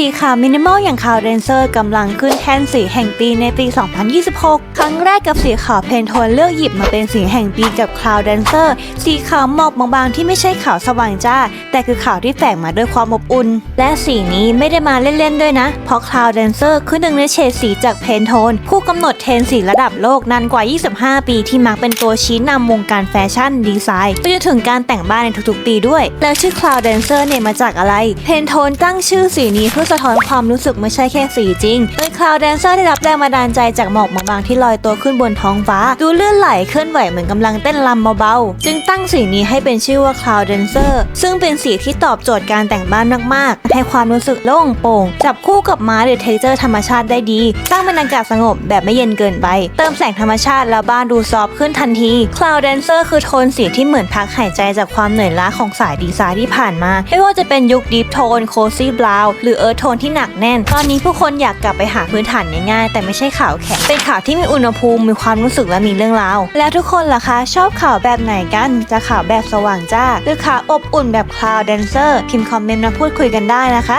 สีขาวมินิมอลอย่างคาวเดนเซอร์กำลังขึ้นแท่นสีแห่งปีในปี 2026 ครั้งแรกกับสีขาวเพนโทนเลือกหยิบมาเป็นสีแห่งปีกับคาวเดนเซอร์สีขาวหมอกบางๆที่ไม่ใช่ขาวสว่างจ้า แต่คือขาวที่แฝงมาด้วยความอบอุ่น และสีนี้ไม่ได้มาเล่นๆด้วยนะ เพราะคาวเดนเซอร์คือหนึ่งในเฉดสีจากเพนโทนผู้กำหนดเทรนสีระดับโลกนานกว่า 25 ปีที่มักเป็นตัวชี้นำวงการแฟชั่นดีไซน์ไปจนถึงการแต่งบ้านในทุกๆ ปีด้วย แล้วชื่อ Cloud Dancer เนี่ยมาจากอะไรเพนโทนตั้งชื่อสีนี้เพื่อสะท้อนความรู้สึกไม่ใช่แค่สีจริง โดย Cloud Dancer ได้รับแรงบันดาลใจจากหมอกบางๆที่ลอยตัวขึ้นบนท้องฟ้า ดูเลื่อนไหลเคลื่อนไหวเหมือนกำลังเต้นรำเบาๆ จึงตั้งสีนี้ให้เป็นชื่อว่า Cloud Dancer ซึ่งเป็นสีที่ตอบโจทย์การแต่งบ้านมากๆ ให้ความรู้สึกโล่งโปร่ง จับคู่กับไม้หรือเทเจอร์ธรรมชาติได้ดี สร้างบรรยากาศสงบแบบไม่เย็นเกินไป เติมแสงธรรมชาติแล้วบ้านดูซอฟขึ้นทันที Cloud Dancer คือโทนสีที่เหมือนพักหายใจจากความเหนื่อยล้าของสายดีไซน์ที่ผ่านมาไม่ว่าจะเป็นยุคดีฟโทนโคซี่บราวหรือเอิร์โทนที่หนักแน่น ตอนนี้ผู้คนอยากกลับไปหาพื้นฐานง่ายๆ แต่ไม่ใช่ข่าวแข็ง เป็นข่าวที่มีอุณหภูมิ มีความรู้สึกและมีเรื่องราว แล้วทุกคนล่ะคะ ชอบข่าวแบบไหนกัน จะข่าวแบบสว่างจ้า หรือข่าวอบอุ่นแบบคลาวด์แดนเซอร์ พิมพ์คอมเมนต์มาพูดคุยกันได้นะคะ